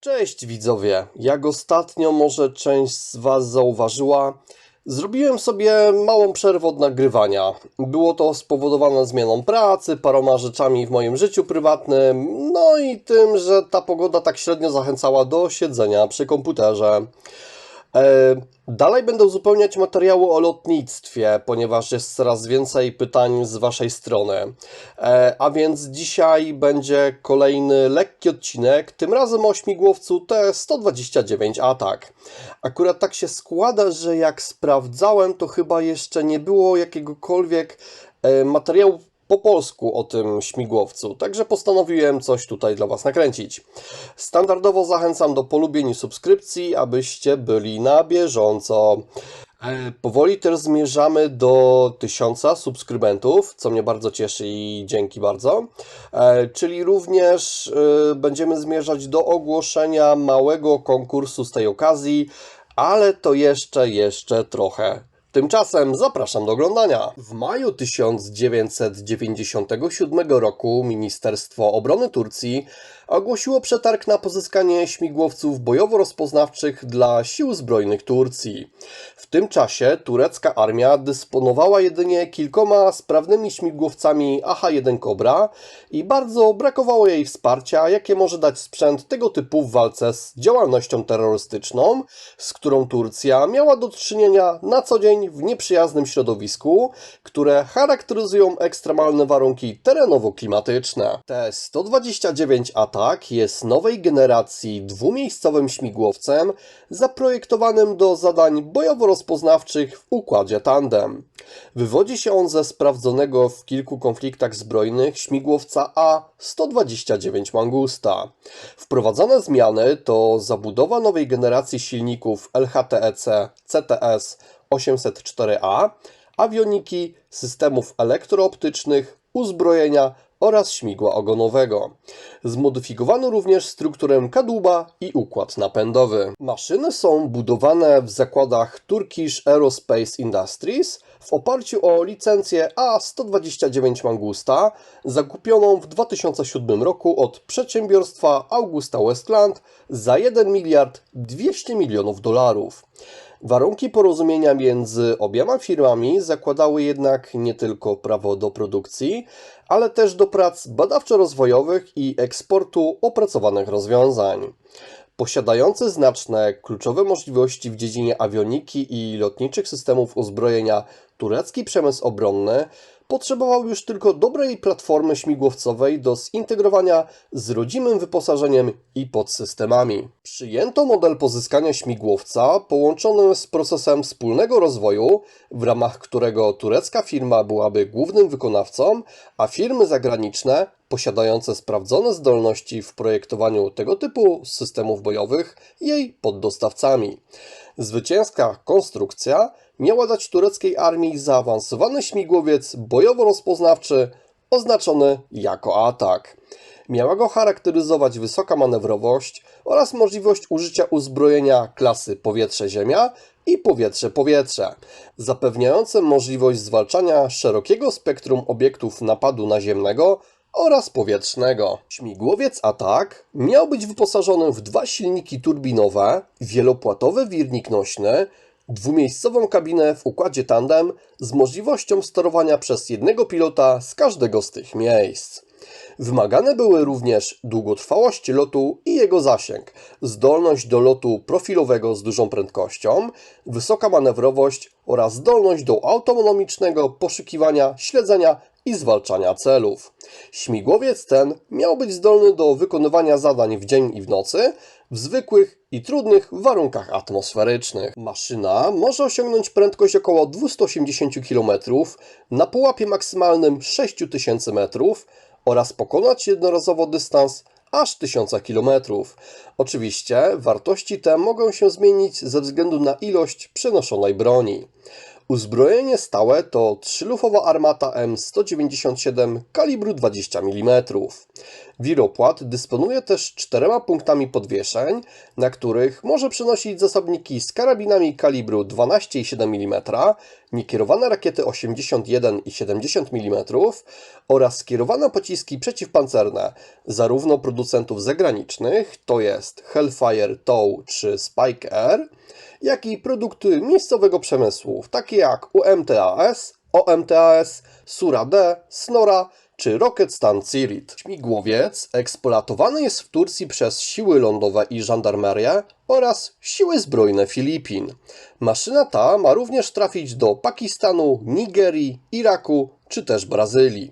Cześć widzowie, jak ostatnio może część z Was zauważyła, zrobiłem sobie małą przerwę od nagrywania. Było to spowodowane zmianą pracy, paroma rzeczami w moim życiu prywatnym, no i tym, że ta pogoda tak średnio zachęcała do siedzenia przy komputerze. E, Dalej będę uzupełniać materiały o lotnictwie, ponieważ jest coraz więcej pytań z Waszej strony. E, A więc dzisiaj będzie kolejny lekki odcinek, tym razem o śmigłowcu T-129 Atak. Akurat tak się składa, że jak sprawdzałem, to chyba jeszcze nie było jakiegokolwiek e, materiału po polsku o tym śmigłowcu, także postanowiłem coś tutaj dla Was nakręcić. Standardowo zachęcam do polubień i subskrypcji, abyście byli na bieżąco. E, Powoli też zmierzamy do tysiąca subskrybentów, co mnie bardzo cieszy i dzięki bardzo. E, Czyli również e, będziemy zmierzać do ogłoszenia małego konkursu z tej okazji, ale to jeszcze, jeszcze trochę. Tymczasem zapraszam do oglądania. W maju 1997 roku Ministerstwo Obrony Turcji ogłosiło przetarg na pozyskanie śmigłowców bojowo-rozpoznawczych dla sił zbrojnych Turcji. W tym czasie turecka armia dysponowała jedynie kilkoma sprawnymi śmigłowcami AH-1 Cobra i bardzo brakowało jej wsparcia, jakie może dać sprzęt tego typu w walce z działalnością terrorystyczną, z którą Turcja miała do czynienia na co dzień w nieprzyjaznym środowisku, które charakteryzują ekstremalne warunki terenowo-klimatyczne. T-129 Atak jest nowej generacji dwumiejscowym śmigłowcem zaprojektowanym do zadań bojowo-rozpoznawczych w układzie tandem. Wywodzi się on ze sprawdzonego w kilku konfliktach zbrojnych śmigłowca A-129 Mangusta. Wprowadzone zmiany to zabudowa nowej generacji silników LHTEC CTS 804A, awioniki, systemów elektrooptycznych, uzbrojenia oraz śmigła ogonowego. Zmodyfikowano również strukturę kadłuba i układ napędowy. Maszyny są budowane w zakładach Turkish Aerospace Industries w oparciu o licencję A129 Mangusta zakupioną w 2007 roku od przedsiębiorstwa Augusta Westland za 1 miliard 200 milionów dolarów. Warunki porozumienia między obiema firmami zakładały jednak nie tylko prawo do produkcji, ale też do prac badawczo-rozwojowych i eksportu opracowanych rozwiązań. Posiadający znaczne kluczowe możliwości w dziedzinie awioniki i lotniczych systemów uzbrojenia turecki przemysł obronny potrzebował już tylko dobrej platformy śmigłowcowej do zintegrowania z rodzimym wyposażeniem i podsystemami. Przyjęto model pozyskania śmigłowca połączony z procesem wspólnego rozwoju, w ramach którego turecka firma byłaby głównym wykonawcą, a firmy zagraniczne posiadające sprawdzone zdolności w projektowaniu tego typu systemów bojowych jej poddostawcami. Zwycięska konstrukcja miała dać tureckiej armii zaawansowany śmigłowiec bojowo-rozpoznawczy oznaczony jako atak. Miała go charakteryzować wysoka manewrowość oraz możliwość użycia uzbrojenia klasy powietrze-ziemia i powietrze-powietrze, zapewniające możliwość zwalczania szerokiego spektrum obiektów napadu naziemnego oraz powietrznego. Śmigłowiec Atak miał być wyposażony w dwa silniki turbinowe, wielopłatowy wirnik nośny, dwumiejscową kabinę w układzie tandem z możliwością sterowania przez jednego pilota z każdego z tych miejsc. Wymagane były również długotrwałość lotu i jego zasięg, zdolność do lotu profilowego z dużą prędkością, wysoka manewrowość oraz zdolność do autonomicznego poszukiwania, śledzenia i zwalczania celów. Śmigłowiec ten miał być zdolny do wykonywania zadań w dzień i w nocy w zwykłych i trudnych warunkach atmosferycznych. Maszyna może osiągnąć prędkość około 280 km na pułapie maksymalnym 6000 metrów oraz pokonać jednorazowo dystans aż 1000 km. Oczywiście wartości te mogą się zmienić ze względu na ilość przenoszonej broni. Uzbrojenie stałe to trzylufowa armata M197 kalibru 20 mm. Wiropłat dysponuje też czterema punktami podwieszeń, na których może przenosić zasobniki z karabinami kalibru 12,7 mm, niekierowane rakiety 81 i 70 mm oraz skierowane pociski przeciwpancerne zarówno producentów zagranicznych, to jest Hellfire TOW czy Spike Air, jak i produkty miejscowego przemysłu, takie jak UMTAS, OMTAS, Sura-D, Snora czy Rocket Stan Cirit. Śmigłowiec eksploatowany jest w Turcji przez siły lądowe i żandarmerię oraz siły zbrojne Filipin. Maszyna ta ma również trafić do Pakistanu, Nigerii, Iraku czy też Brazylii.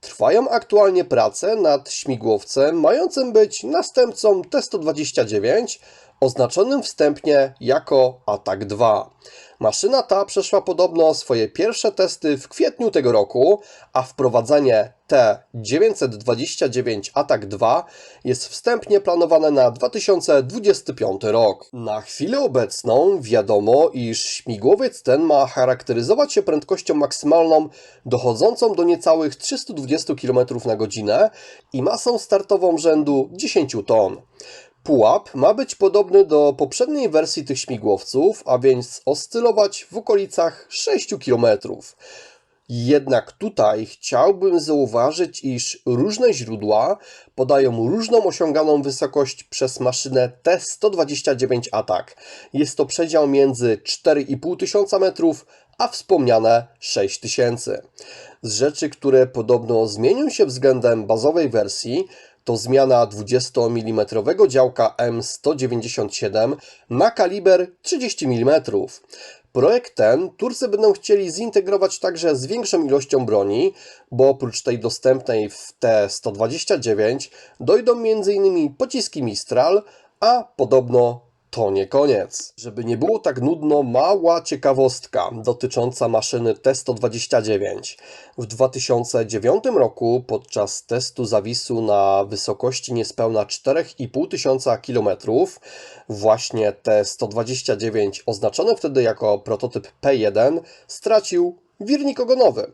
Trwają aktualnie prace nad śmigłowcem mającym być następcą T-129 oznaczonym wstępnie jako Atak 2. Maszyna ta przeszła podobno swoje pierwsze testy w kwietniu tego roku, a wprowadzenie T-929 Atak 2 jest wstępnie planowane na 2025 rok. Na chwilę obecną wiadomo, iż śmigłowiec ten ma charakteryzować się prędkością maksymalną dochodzącą do niecałych 320 km na godzinę i masą startową rzędu 10 ton. Pułap ma być podobny do poprzedniej wersji tych śmigłowców, a więc oscylować w okolicach 6 km. Jednak tutaj chciałbym zauważyć, iż różne źródła podają różną osiąganą wysokość przez maszynę T-129 Atak. Jest to przedział między 4500 metrów a wspomniane 6000. Z rzeczy, które podobno zmienią się względem bazowej wersji, to zmiana 20 mm działka M197 na kaliber 30 mm. Projekt ten Turcy będą chcieli zintegrować także z większą ilością broni, bo oprócz tej dostępnej w T-129 dojdą m.in. pociski Mistral, a podobno to nie koniec. Żeby nie było tak nudno, mała ciekawostka dotycząca maszyny T-129. W 2009 roku podczas testu zawisu na wysokości niespełna 4,5 tysiąca km właśnie T-129 oznaczony wtedy jako prototyp P1 stracił wirnik ogonowy.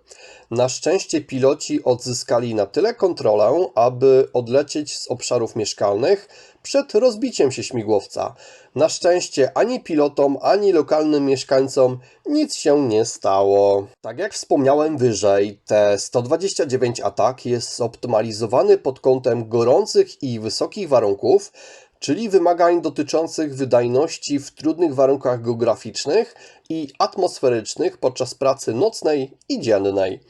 Na szczęście piloci odzyskali na tyle kontrolę, aby odlecieć z obszarów mieszkalnych przed rozbiciem się śmigłowca. Na szczęście ani pilotom, ani lokalnym mieszkańcom nic się nie stało. Tak jak wspomniałem wyżej, T-129 Atak jest zoptymalizowany pod kątem gorących i wysokich warunków, czyli wymagań dotyczących wydajności w trudnych warunkach geograficznych i atmosferycznych podczas pracy nocnej i dziennej.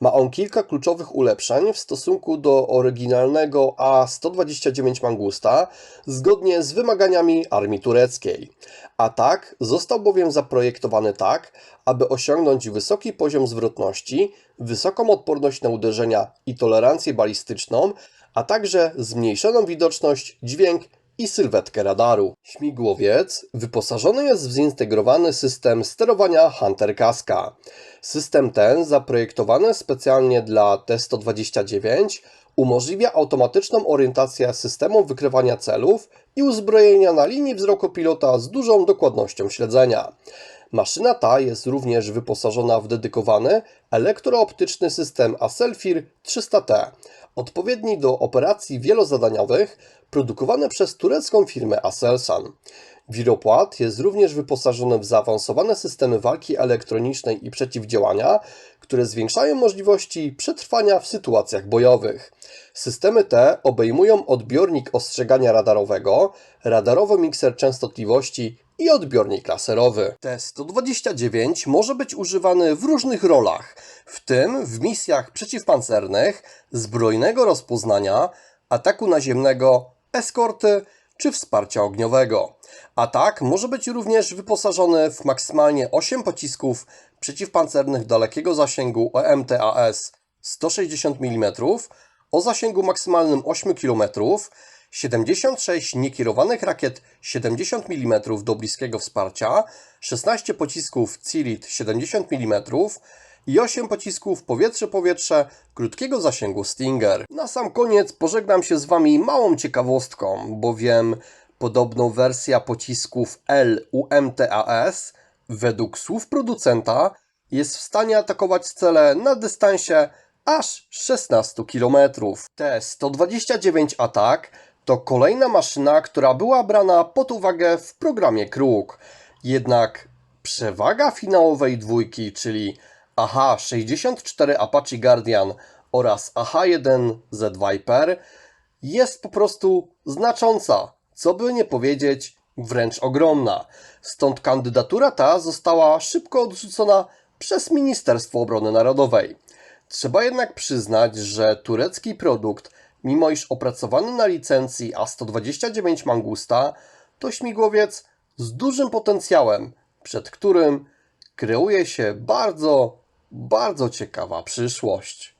Ma on kilka kluczowych ulepszeń w stosunku do oryginalnego A129 Mangusta, zgodnie z wymaganiami armii tureckiej. Atak został bowiem zaprojektowany tak, aby osiągnąć wysoki poziom zwrotności, wysoką odporność na uderzenia i tolerancję balistyczną, a także zmniejszoną widoczność, dźwięk i sylwetkę radaru. Śmigłowiec wyposażony jest w zintegrowany system sterowania Hunter Casca. System ten, zaprojektowany specjalnie dla T-129, umożliwia automatyczną orientację systemu wykrywania celów i uzbrojenia na linii wzroku pilota z dużą dokładnością śledzenia. Maszyna ta jest również wyposażona w dedykowany elektrooptyczny system Aselfir 300T, odpowiedni do operacji wielozadaniowych, produkowany przez turecką firmę Aselsan. Wiropłat jest również wyposażony w zaawansowane systemy walki elektronicznej i przeciwdziałania, które zwiększają możliwości przetrwania w sytuacjach bojowych. Systemy te obejmują odbiornik ostrzegania radarowego, radarowy mikser częstotliwości i odbiornik laserowy. T-129 może być używany w różnych rolach, w tym w misjach przeciwpancernych, zbrojnego rozpoznania, ataku naziemnego, eskorty czy wsparcia ogniowego. Atak może być również wyposażony w maksymalnie 8 pocisków przeciwpancernych dalekiego zasięgu OMTAS 160 mm o zasięgu maksymalnym 8 km, 76 niekierowanych rakiet 70 mm do bliskiego wsparcia, 16 pocisków Cirit 70 mm i 8 pocisków powietrze-powietrze krótkiego zasięgu Stinger. Na sam koniec pożegnam się z Wami małą ciekawostką, bowiem podobno wersja pocisków L UMTAS według słów producenta jest w stanie atakować cele na dystansie aż 16 km. T-129 Atak to kolejna maszyna, która była brana pod uwagę w programie Kruk. Jednak przewaga finałowej dwójki, czyli AH-64 Apache Guardian oraz AH-1Z Viper jest po prostu znacząca, co by nie powiedzieć, wręcz ogromna. Stąd kandydatura ta została szybko odrzucona przez Ministerstwo Obrony Narodowej. Trzeba jednak przyznać, że turecki produkt, mimo iż opracowany na licencji A129 Mangusta, to śmigłowiec z dużym potencjałem, przed którym kreuje się bardzo, bardzo ciekawa przyszłość.